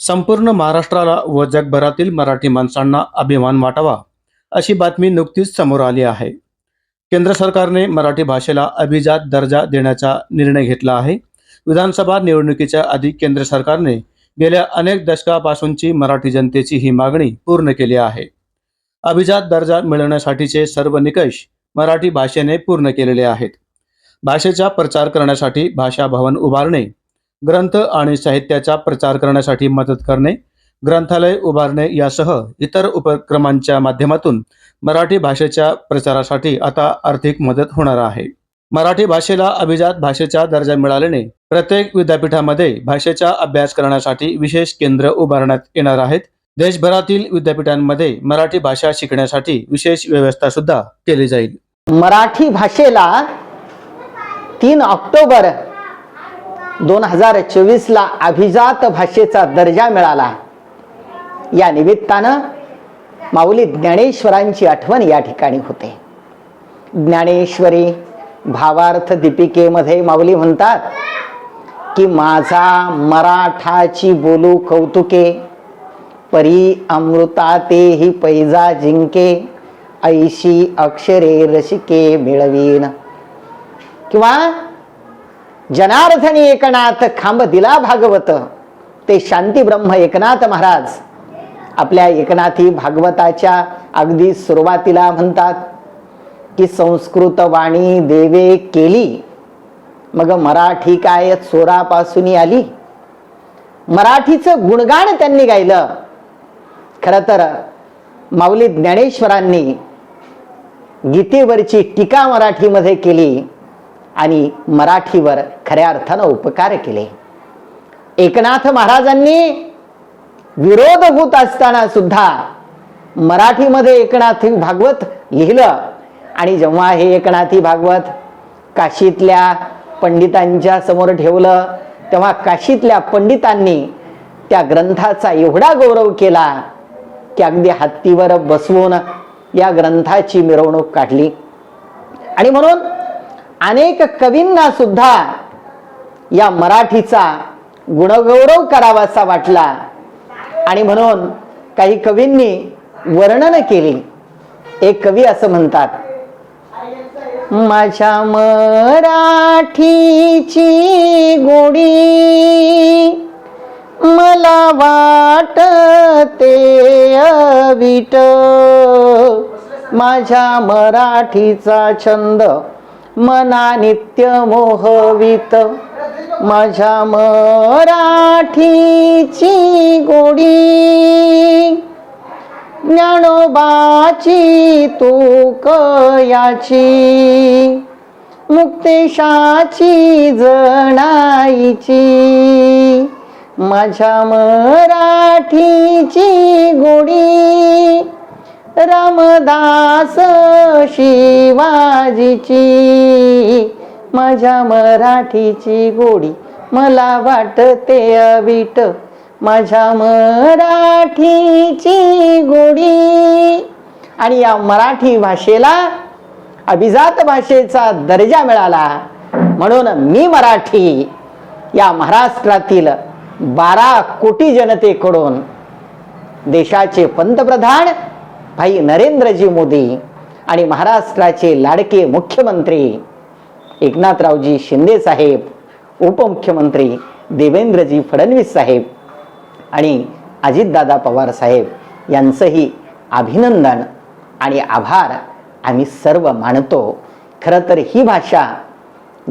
संपूर्ण महाराष्ट्राला व जगभरातील मराठी माणसांना अभिमान वाटावा अशी बातमी नुकतीच समोर आली आहे. केंद्र सरकारने मराठी भाषेला अभिजात दर्जा देण्याचा निर्णय घेतला आहे. विधानसभा निवडणुकीच्या आधी केंद्र सरकारने गेल्या अनेक दशकापासूनची मराठी जनतेची ही मागणी पूर्ण केली आहे. अभिजात दर्जा मिळवण्यासाठीचे सर्व निकष मराठी भाषेने पूर्ण केलेले आहेत. भाषेचा प्रचार करण्यासाठी भाषा भवन उभारणे ग्रंथ आणि साहित्याचा प्रचार करण्यासाठी मदत करणे ग्रंथालय उभारणे यासह इतर उपक्रमांच्या माध्यमातून मराठी भाषेच्या प्रचारासाठी आता आर्थिक मदत होणार आहे. मराठी भाषेला अभिजात भाषेचा दर्जा मिळाल्याने प्रत्येक विद्यापीठामध्ये भाषेचा अभ्यास करण्यासाठी विशेष केंद्र उभारण्यात येणार आहेत. देशभरातील विद्यापीठांमध्ये मराठी भाषा शिकण्यासाठी विशेष व्यवस्था सुद्धा केली जाईल. मराठी भाषेला तीन ऑक्टोबर दोन हजार चोवीसला अभिजात भाषेचा दर्जा मिळाला. या निमित्तानं माऊली ज्ञानेश्वरांची आठवण या ठिकाणी होते. ज्ञानेश्वरी भावार्थ दीपिकेमध्ये माऊली म्हणतात की माझा मराठाची बोलू कौतुके परी अमृता तेही पैजा जिंके ऐशी अक्षरे रसिके मिळवीन. किंवा जनार्दनी एकनाथ खांब दिला भागवत. ते शांती ब्रह्म एकनाथ महाराज. आपल्या एकनाथी भागवताच्या अगदी सुरुवातीला म्हणतात की संस्कृत वाणी देवे केली. मग मराठी काय चोरापासून आली. मराठीचं गुणगान त्यांनी गायलं. खरं तर माऊली ज्ञानेश्वरांनी गीतेवरची टीका मराठीमध्ये केली. आणि मराठीवर खऱ्या अर्थानं उपकार केले. एकनाथ महाराजांनी विरोध होत असताना सुद्धा मराठीमध्ये एकनाथी भागवत लिहिलं. आणि जेव्हा हे एकनाथी भागवत काशीतल्या पंडितांच्या समोर ठेवलं तेव्हा काशीतल्या पंडितांनी त्या ग्रंथाचा एवढा गौरव केला की अगदी हत्तीवर बसवून या ग्रंथाची मिरवणूक काढली. आणि म्हणून अनेक कवींना सुद्धा या मराठीचा गुणगौरव करावासा वाटला. आणि म्हणून काही कवींनी वर्णन केली. एक कवी असं म्हणतात माझ्या मराठीची गोडी मला वाटते अविट. माझ्या मराठीचा छंद मना नित्य मोहवित माझ्या मराठीची गोडी. ज्ञानोबाची तुकयाची मुक्तेशाची जणाईची. माझ्या मराठीची गोडी. रामदास शिवाजीची. माझ्या मराठीची गोडी मला वाटते अविट. माझ्या मराठीची गोडी. आणि या मराठी भाषेला अभिजात भाषेचा दर्जा मिळाला. म्हणून मी मराठी या महाराष्ट्रातील बारा कोटी जनतेकडून देशाचे पंतप्रधान भाई नरेंद्रजी मोदी आणि महाराष्ट्राचे लाडके मुख्यमंत्री एकनाथरावजी शिंदे साहेब उपमुख्यमंत्री देवेंद्रजी फडणवीस साहेब आणि अजितदादा पवार साहेब यांचंही अभिनंदन आणि आभार आम्ही सर्व मानतो. खरं तर ही भाषा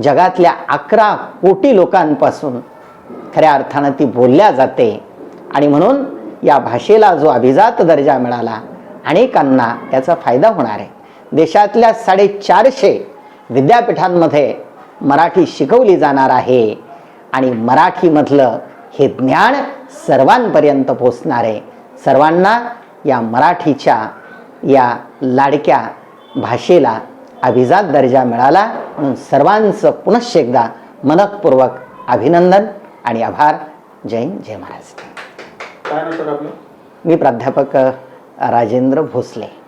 जगातल्या अकरा कोटी लोकांपासून खऱ्या अर्थानं ती बोलल्या जाते. आणि म्हणून या भाषेला जो अभिजात दर्जा मिळाला अनेकांना त्याचा फायदा होणार आहे. देशातल्या साडेचारशे विद्यापीठांमध्ये मराठी शिकवली जाणार आहे आणि मराठीमधलं हे ज्ञान सर्वांपर्यंत पोचणार आहे. सर्वांना या मराठीच्या या लाडक्या भाषेला अभिजात दर्जा मिळाला म्हणून सर्वांचं पुनश्च एकदा मनपूर्वक अभिनंदन आणि आभार. जय जय महाराज मी प्राध्यापक राजेंद्र भोसले.